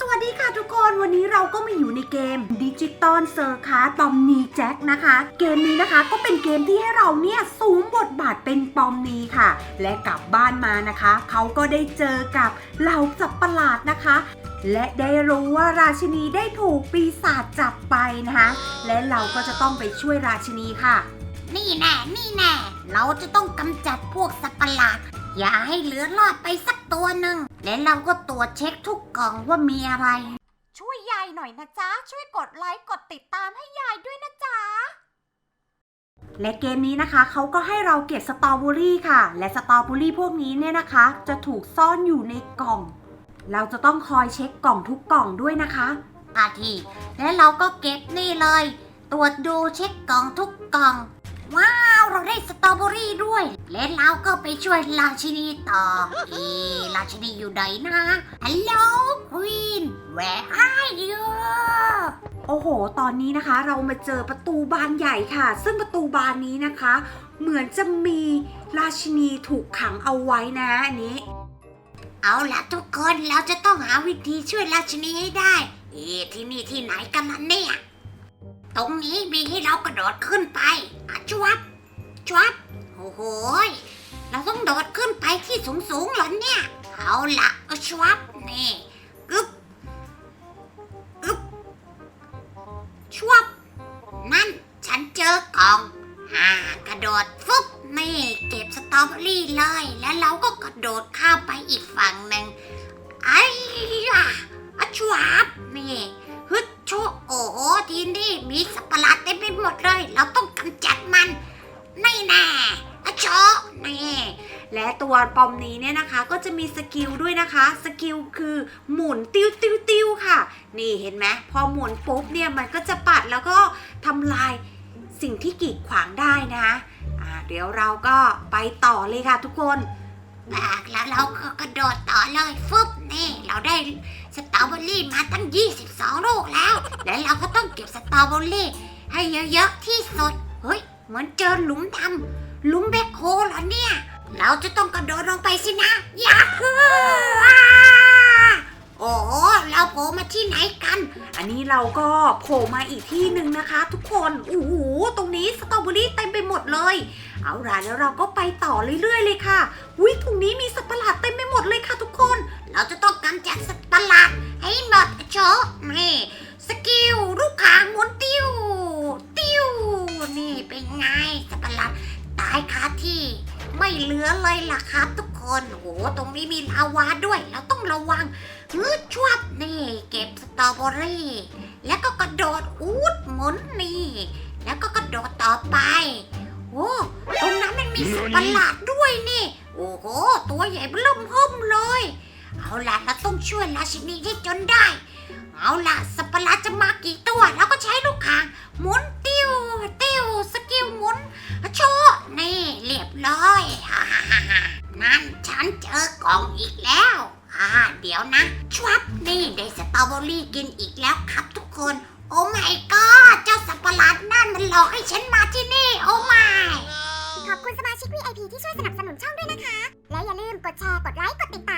สวัสดีค่ะทุกคนวันนี้เราก็มาอยู่ในเกมดิจิตอลเซอร์คาปอมนีแจ็คนะคะ เกมนี้นะคะก็เป็นเกมที่ให้เราเนี่ยสูงบทบาทเป็นปอมนีค่ะ และกลับบ้านมานะคะ เขาก็ได้เจอกับเหล่าสัตว์ประหลาดนะคะ และได้รู้ว่าราชินีได้ถูกปีศาจจับไปนะคะ และเราก็จะต้องไปช่วยราชินีค่ะ นี่แน่ นี่แน่ เราจะต้องกำจัดพวกสัตว์ประหลาด อย่าให้เหลือรอดไปสักตัวหนึ่ง และเราก็ตรวจเช็คทุกกล่องว่ามีอะไร ช่วยยายหน่อยนะจ๊ะ ช่วยกดไลค์กดติดตามให้ยายด้วยนะจ๊ะ และเกมนี้นะคะเขาก็ให้เราเก็บสตรอเบอรี่ค่ะ และสตรอเบอรี่พวกนี้เนี่ยนะคะ จะถูกซ่อนอยู่ในกล่อง เราจะต้องคอยเช็คกล่องทุกกล่องด้วยนะคะอาทีและเราก็เก็บนี่เลย ตรวจดูเช็คกล่องทุกกล่อง ว้าวเราได้สตรอเบอรี่ด้วย และเราก็ไปช่วยราชินีต่อ เอะราชินีอยู่ไหนนะฮัลโหลควีน where are you โอ้โห ตอนนี้นะคะ เรามาเจอประตูบานใหญ่ค่ะ ซึ่งประตูบานนี้นะคะ เหมือนจะมีราชินีถูกขังเอาไว้นะอันนี้ เอาล่ะทุกคนเราจะต้องหาวิธีช่วยราชินีให้ได้ เอ๊ะที่นี่ที่ไหนกันล่ะเนี่ย ตรงนี้มีให้เรากระโดดขึ้นไปอะจวบจวบโอ้โหยเราต้องโดดขึ้นไปที่สูงสูงๆเหรอเนี่ย เอาละเอาจวบนี่กึบกึบชวบนั่นฉันเจอกล่องอ่ากระโดดฟึบนี่ เก็บสตรอเบอรี่เลย แล้วเราก็กระโดดข้ามไปอีกฝั่งหนึ่งไอ้ยะอะชวบนี่ และตัวปอมนี้เนี่ยนะคะก็จะมีสกิลด้วยนะคะ สกิลคือหมุนติ้วติ้วติ้วค่ะ นี่เห็นไหมพอหมุนปุ๊บเนี่ยมันก็จะปัดแล้วก็ทำลายสิ่งที่กีดขวางได้นะะเดี๋ยวเราก็ไปต่อเลยค่ะทุกคนแบกแล้วเราก็กระโดดต่อเลยฟึบนี่เราได้สตรอเบอรี่มาตั้ง 22 ลูกแล้ว และเราก็ต้องเก็บสตรอเบอรี่ให้เยอะๆที่สุด เฮ้ย เหมือนเจอหลุมดำหลุมแบคโฮเหรอเนี่ย เราจะต้องกระโดดลงไปสินะยาฮูอ่าโอ้โหเราโผล่มาที่ไหนกัน อันนี้เราก็โผล่มาอีกที่หนึ่งนะคะ ทุกคนโอ้โหตรงนี้สตรอเบอรี่เต็มไปหมดเลย เอาล่ะแล้วเราก็ไปต่อเรื่อยๆเลยค่ะอุ้ยตรงนี้มีสัตว์ประหลาดเต็มไปหมดเลยค่ะ ทุกคน เราจะต้องกำจัดสัตว์ประหลาดให้หมดโชะนี่สกิลลูกขางหมุนติ้วติ้วนี่เป็นไงสัตว์ประหลาดตายคาที่ ไม่เหลือเลยล่ะครับทุกคนโอ้โหตรงนี้มีลาวาด้วย เราต้องระวังงืดชวบนี่ เก็บสตรอเบอรี่ แล้วก็กระโดดอูดหมุนนี่ แล้วก็กระโดดต่อไปโอ้ตรงนั้นมันมีสัตว์ประหลาดด้วยนี่ โอ้โหตัวใหญ่เริ่มเพิ่มเลย เอาล่ะเราต้องช่วยราชินีให้จนได้ เอาล่ะสัตว์ประหลาดจะมากี่ตัวเราก็ นั่นฉันเจอกล่องอีกแล้ว อ่า เดี๋ยวนะชวับนี่ได้สตรอเบอรี่กินอีกแล้วครับทุกคน โอ้ไม่ก็เจ้าสัตว์ประหลาดนั่นมันหลอกให้ฉันมาที่นี่ โอ้ไม่ขอบคุณสมาชิก VIP ที่ช่วยสนับสนุนช่องด้วยนะคะ และอย่าลืมกดแชร์ กดไลค์ กดติดตาม